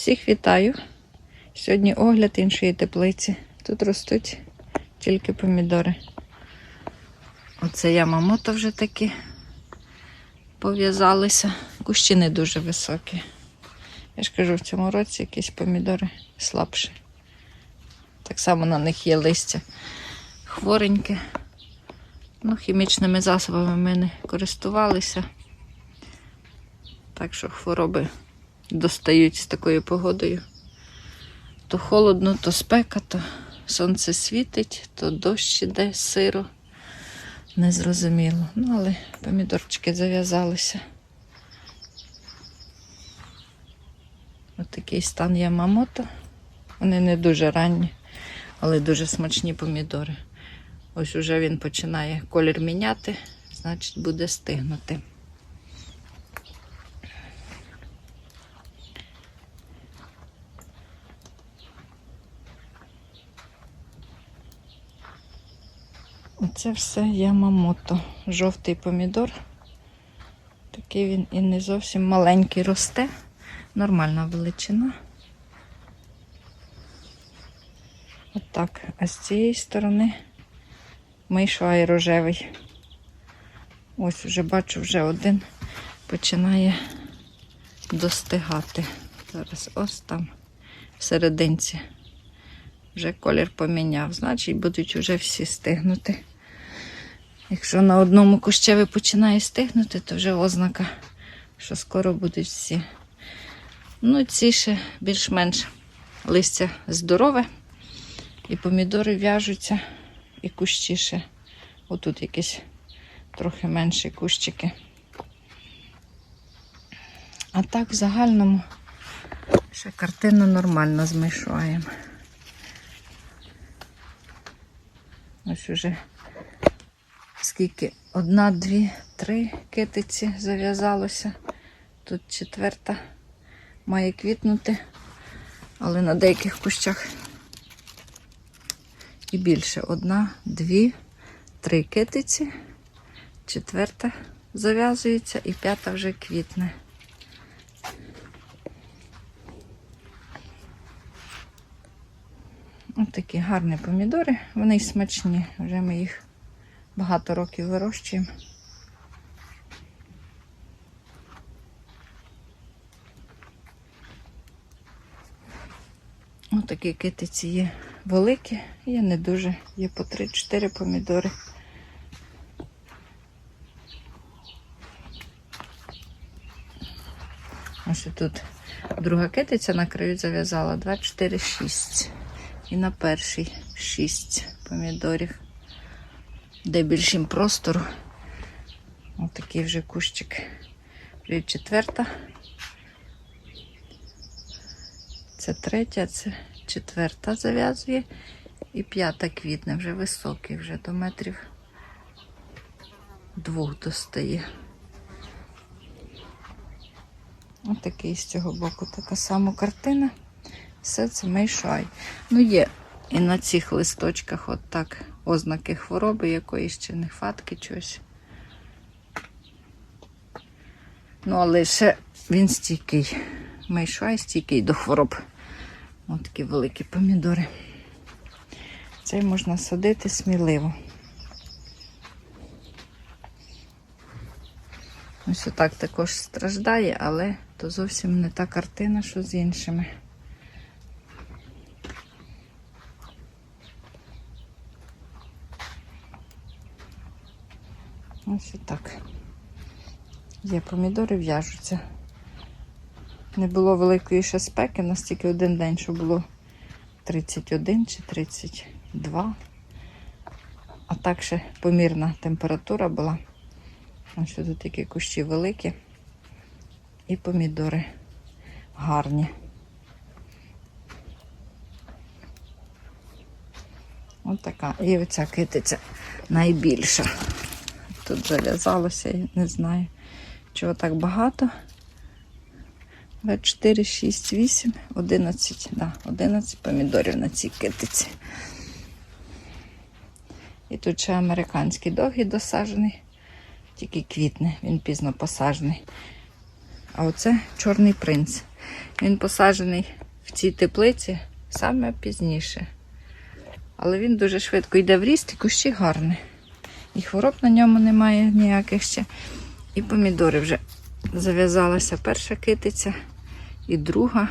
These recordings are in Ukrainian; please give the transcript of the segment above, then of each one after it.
Всіх вітаю. Сьогодні огляд іншої теплиці. Тут ростуть тільки помідори. Оце ямамото вже такі пов'язалися. Кущі не дуже високі. Я ж кажу, в цьому році якісь помідори слабші. Так само на них є листя хвореньке. Ну, хімічними засобами ми не користувалися. Так що хвороби достають з такою погодою. То холодно, то спека, то сонце світить, то дощ іде сиро. Незрозуміло. Ну, але помідорчики зав'язалися. Ось такий стан Ямамото. Вони не дуже ранні, але дуже смачні помідори. Ось уже він починає колір міняти, значить буде стигнути. Оце все ямамото. Жовтий помідор. Такий він і не зовсім маленький росте. Нормальна величина. Отак. А з цієї сторони мийшай рожевий. Ось вже бачу, вже один починає достигати. Зараз ось там всерединці. Вже колір поміняв, значить будуть вже всі стигнути. Якщо на одному кущеві починає стигнути, то вже ознака, що скоро будуть всі. Ну, ці ще більш-менш листя здорове, і помідори в'яжуться, і кущі ще. Отут якісь трохи менші кущики. А так в загальному ще картина нормально змішуємо. Ось уже скільки? Одна, дві, три китиці зав'язалося. Тут четверта має квітнути, але на деяких кущах і більше. Одна, дві, три китиці, четверта зав'язується і п'ята вже квітне. Ось такі гарні помідори, вони й смачні. Вже ми їх багато років вирощуємо. Ось такі китиці є великі, є не дуже, є по 3-4 помідори. Ось тут друга китиця на краю зав'язала 2, 4, 6. І на перший 6 помідорів. Де більшим простору. Ось такий вже кущик. Вже четверта. Це третя, це четверта зав'язує. І п'ята квітне, вже високий, вже до метрів двох достає. Ось такий з цього боку така сама картина. Все це мейшай. Ну, є і на цих листочках от так ознаки хвороби якоїсь чи нехватки чогось. Ну, але ще він стійкий. Мейшай стійкий до хвороб. Ось такі великі помідори. Цей можна садити сміливо. Ось отак також страждає, але то зовсім не та картина, що з іншими. Ось отак. Є помідори в'яжуться. Не було великої ще спеки, настільки один день, що було 31 чи 32. А так ще помірна температура була. Ось тут такі кущі великі. І помідори гарні. Ось така. І оця китиця найбільша. Тут зав'язалося, я не знаю, чого так багато. 4, 6, 8, 11, да, 11 помідорів на цій китиці. І тут ще американський довгий досаджений, тільки квітне, він пізно посаджений. А оце чорний принц. Він посаджений в цій теплиці саме пізніше. Але він дуже швидко йде в ріст і кущі гарні. І хвороб на ньому немає ніяких ще. І помідори вже зав'язалася перша китиця, і друга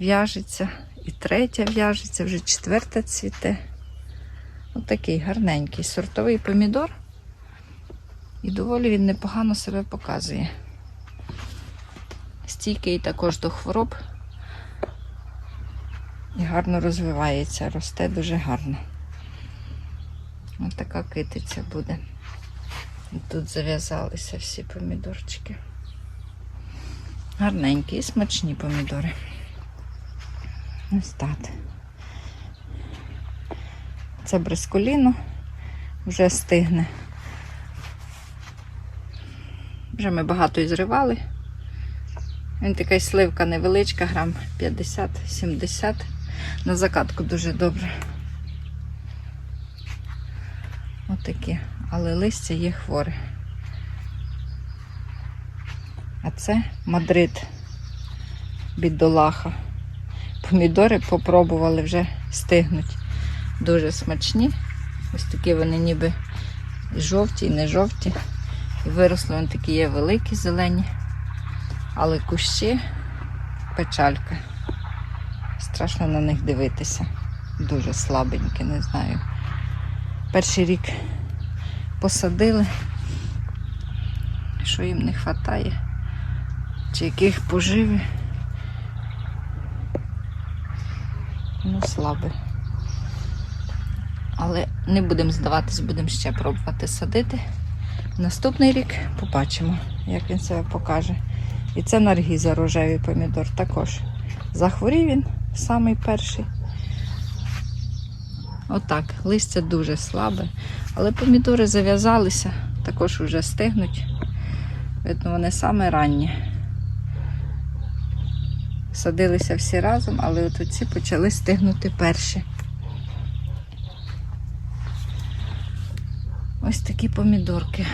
в'яжеться, і третя в'яжеться, вже четверта цвіте. Отакий гарненький сортовий помідор. І доволі він непогано себе показує. Стійкий також до хвороб. І гарно розвивається, росте дуже гарно. Ось така китиця буде. Тут зав'язалися всі помідорчики. Гарненькі і смачні помідори. Ось так. Це брисколіно вже стигне. Вже ми багато і зривали. Він така сливка невеличка, грам 50-70. На закатку дуже добре. Отакі. Але листя є хворе. А це Мадрид бідолаха. Помідори попробували вже стигнуть. Дуже смачні. Ось такі вони ніби жовті, і не жовті. І виросли вони такі є великі, зелені. Але кущі печалька. Страшно на них дивитися. Дуже слабенькі, не знаю. Перший рік посадили, що їм не вистачає, чи яких поживи. Ну, слабе. Але не будемо здаватись, будемо ще пробувати садити. Наступний рік побачимо, як він себе покаже. І це наргіза рожевий помідор також. Захворів він самий перший. Отак, листя дуже слабе, але помідори зав'язалися, також вже стигнуть. Видно, вони саме ранні. Садилися всі разом, але от оці почали стигнути перші. Ось такі помідорки.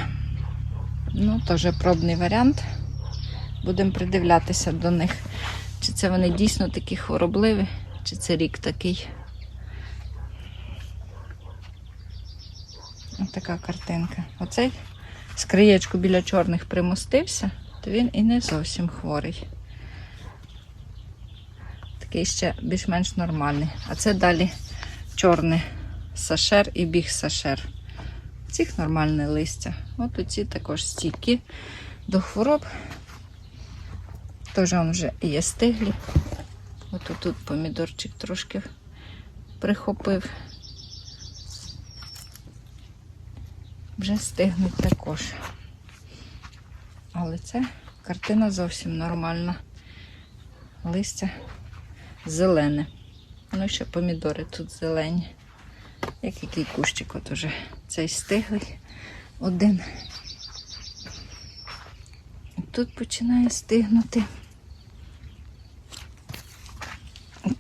Ну, теж пробний варіант. Будемо придивлятися до них. Чи це вони дійсно такі хворобливі, чи це рік такий. Ось така картинка. Оцей з краєчку біля чорних примостився, то він і не зовсім хворий. Такий ще більш-менш нормальний. А це далі чорний сашер і біг сашер. Цих нормальне листя. От оці також стійкі до хвороб. Теж він вже є стиглі. От тут помідорчик трошки прихопив. Вже стигнуть також. Але це картина зовсім нормальна. Листя зелене. Ну і ще помідори тут зелені. Як який кущик от уже цей стиглий один. Тут починає стигнути.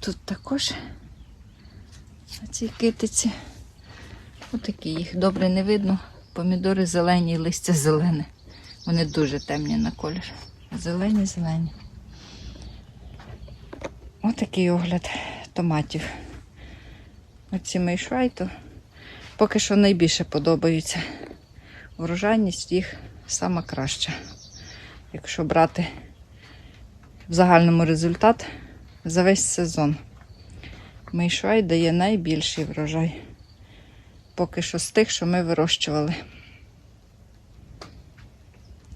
Тут також на цій китиці. Отакі їх добре не видно. Помідори зелені, і листя зелене. Вони дуже темні на колір. Зелені, зелені. Отакий огляд томатів. Оці мейшвайту поки що найбільше подобаються. Врожайність їх сама краща. Якщо брати в загальному результат за весь сезон. Мейшвай дає найбільший врожай. Поки що з тих, що ми вирощували.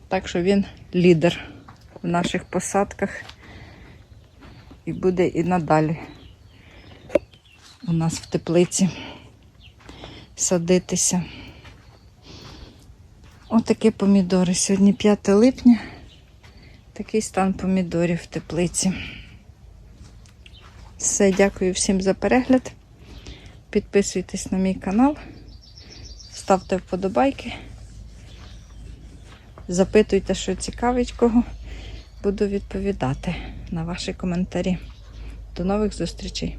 Так що він лідер в наших посадках і буде і надалі у нас в теплиці садитися. Отакі помідори. Сьогодні 5 липня. Такий стан помідорів в теплиці. Все, дякую всім за перегляд. Підписуйтесь на мій канал, ставте вподобайки. Запитуйте, що цікавить кого. Буду відповідати на ваші коментарі. До нових зустрічей!